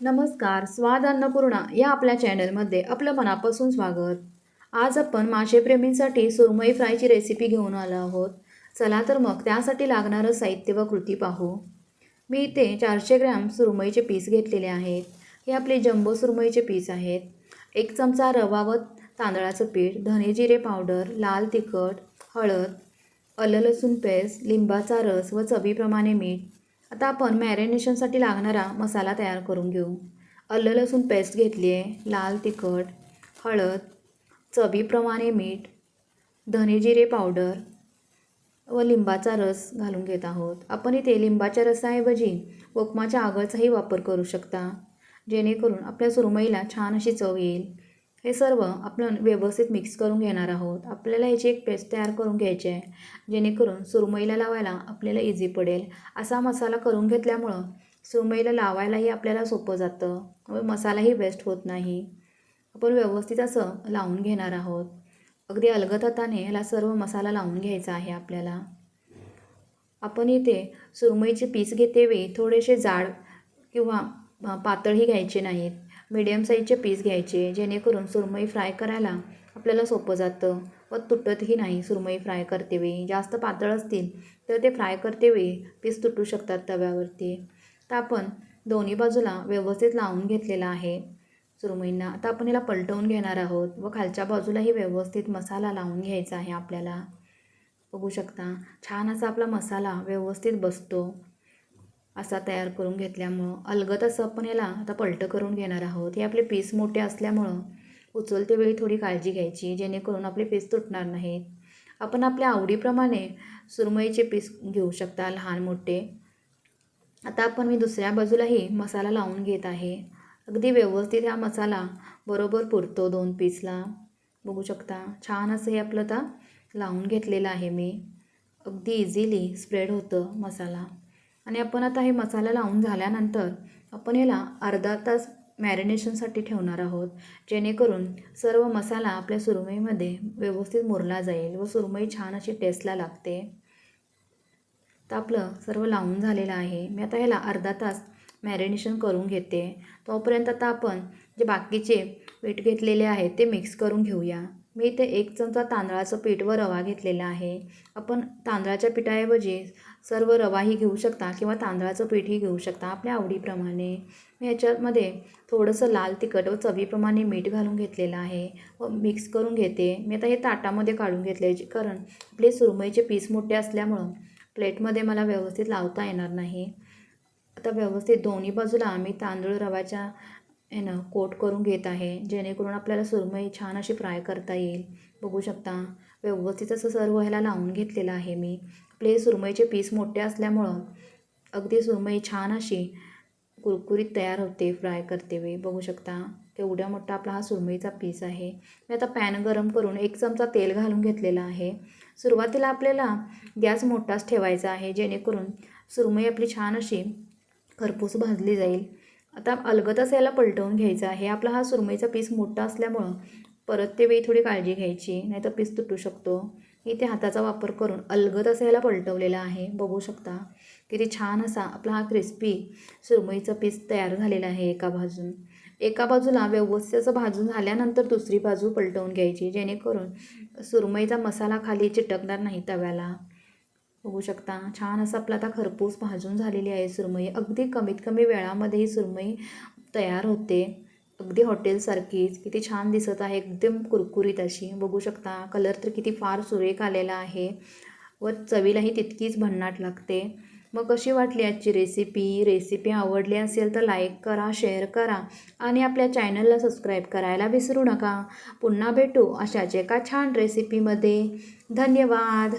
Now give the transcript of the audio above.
नमस्कार स्वाद अन्नपूर्णा या आपल्या चॅनलमध्ये आपलं मनापासून स्वागत. आज आपण मासेप्रेमींसाठी सुरमई फ्रायची रेसिपी घेऊन आलो आहोत. चला तर मग त्यासाठी लागणारं साहित्य व कृती पाहू. मी इथे चारशे ग्रॅम सुरमईचे पीस घेतलेले आहेत. हे आपले जंबो सुरमईचे पीस आहेत. एक चमचा रवा व तांदळाचं पीठ धने जिरे पावडर लाल तिखट हळद आलं लसूण पेस्ट लिंबाचा रस व चवीप्रमाणे मीठ आता आपण मॅरिनेशनसाठी लागणारा मसाला तयार करून घेऊ. अल्ल लसूण पेस्ट घेतली आहे लाल तिखट हळद चवीप्रमाणे मीठ धने जिरे पावडर व लिंबाचा रस घालून घेत आहोत. आपण इथे लिंबाच्या रसाऐवजी उपमाच्या आगळचाही वापर करू शकता जेणेकरून आपल्या सुरमईला छान अशी चव येईल. हे सर्व आपण व्यवस्थित मिक्स करून घेणार आहोत. आपल्याला याची एक पेस्ट तयार करून घ्यायची आहे. जेणेकरून सुरमईला लावायला आपल्याला इझी पडेल. असा मसाला करून घेतल्यामुळं सुरमईला लावायलाही आपल्याला सोपं जातं. व मसालाही वेस्ट होत नाही. आपण व्यवस्थित असं लावून घेणार आहोत. अगदी अलगद हाताने ह्याला सर्व मसाला लावून घ्यायचा आहे आपल्याला. आपण इथे सुरमईचे पीस घेते वेळी थोडेसे जाड किंवा पातळही घ्यायचे नाहीत. मीडियम साईजचे पीस घ्यायचे जेणेकरून सुरमई फ्राय करायला आपल्याला सोपं जातं. व तुटतही नाही सुरमई फ्राय करतेवेळी जास्त पातळ असतील तर ते फ्राय करतेवेळी पीस तुटू शकतात तव्यावरती. तर आपण दोन्ही बाजूला व्यवस्थित लावून घेतलेला आहे. सुरमईंना आता आपण याला पलटवून घेणार आहोत व खालच्या बाजूलाही व्यवस्थित मसाला लावून घ्यायचा आहे आपल्याला. बघू शकता छान असा आपला मसाला व्यवस्थित बसतो. असा तयार करून घेतल्यामुळं अलगत असं आपण याला आता पलटं करून घेणार आहोत. हे आपले पीस मोठे असल्यामुळं उचलते वेळी थोडी काळजी घ्यायची जेणेकरून आपले पीस तुटणार नाहीत. आपण आपल्या आवडीप्रमाणे सुरमईचे पीस घेऊ शकता लहान मोठे. आता आपण मी दुसऱ्या बाजूलाही मसाला लावून घेत आहे. अगदी व्यवस्थित हा मसाला बरोबर पुरतो दोन पीसला. बघू शकता छान असं हे आपलं आता लावून घेतलेलं आहे मी. अगदी इझिली स्प्रेड होतं मसाला. आणि आपण आता हे मसाला लावून झाल्यानंतर आपण ह्याला अर्धा तास मॅरिनेशनसाठी ठेवणार आहोत. जेणेकरून सर्व मसाला आपल्या सुरमईमध्ये व्यवस्थित मुरला जाईल व सुरमई छान अशी टेस्टला लागते. तर आपलं सर्व लावून झालेलं आहे. मी आता ह्याला अर्धा तास मॅरिनेशन करून घेते. तोपर्यंत आता आपण जे बाकीचे पीठ घेतलेले आहे ते मिक्स करून घेऊया. मी इथे एक चमचा तांदळाचं पीठ व रवा घेतलेला आहे. आपण तांदळाच्या पिठाऐवजी सर्व रवाही घेऊ शकता किंवा तांदळाचं पीठही घेऊ शकता आपल्या आवडीप्रमाणे. मी ह्याच्यामध्ये थोडंसं लाल तिखट व चवीप्रमाणे मीठ घालून घेतलेलं आहे व मिक्स करून घेते. मी आता हे ताटामध्ये काढून घेतले कारण आपले सुरमईचे पीस मोठे असल्यामुळं प्लेटमध्ये मला व्यवस्थित लावता येणार नाही. आता व्यवस्थित दोन्ही बाजूला मी तांदूळ रवाच्या यानं कोट करून घेत आहे जेणेकरून आपल्याला सुरमई छान अशी फ्राय करता येईल. बघू शकता व्यवस्थित असं सर्व ह्याला लावून घेतलेलं आहे मी. आपले सुरमईचे पीस मोठे असल्यामुळं अगदी सुरमई छान अशी कुरकुरीत तयार होते फ्राय करते वेळी बघू शकता एवढ्या मोठा आपला हा सुरमईचा पीस आहे. मी आता पॅन गरम करून एक चमचा तेल घालून घेतलेला आहे. सुरुवातीला आपल्याला गॅस मोठाच ठेवायचा आहे जेणेकरून सुरमई आपली छान अशी खरपूस भाजली जाईल. आता अलगतच याला पलटवून घ्यायचं आहे. आपला हा सुरमईचा पीस मोठा असल्यामुळं परत ते वेळी थोडी काळजी घ्यायची नाही तर पीस तुटू शकतो. इथे हाताचा वापर करून अलगत असं याला पलटवलेला आहे. बघू शकता किती छान असा आपला हा क्रिस्पी सुरमईचा पीस तयार झालेला आहे एका बाजून. एका बाजूला व्यवस्थित असं भाजून झाल्यानंतर दुसरी बाजू पलटवून घ्यायची जेणेकरून सुरमईचा मसाला खाली चिटकणार नाही तव्याला. बघू शकता. छान असं आपलं आता खरपूस भाजून झालेली आहे सुरमई. अगदी कमीत कमी वेळामध्ये ही सुरमई तयार होते. अगदी हॉटेलसारखीच. किती छान दिसत आहे. एकदम कुरकुरीत अशी. बघू शकता. कलर तर किती फार सुरेख आलेला आहे. व चवीलाही तितकीच भन्नाट लागते. मग कशी वाटली आजची रेसिपी रेसिपी आवडली असेल तर लाईक करा शेअर करा आणि आपल्या चॅनलला सबस्क्राईब करायला विसरू नका. पुन्हा भेटू अशाच एका छान रेसिपीमध्ये धन्यवाद.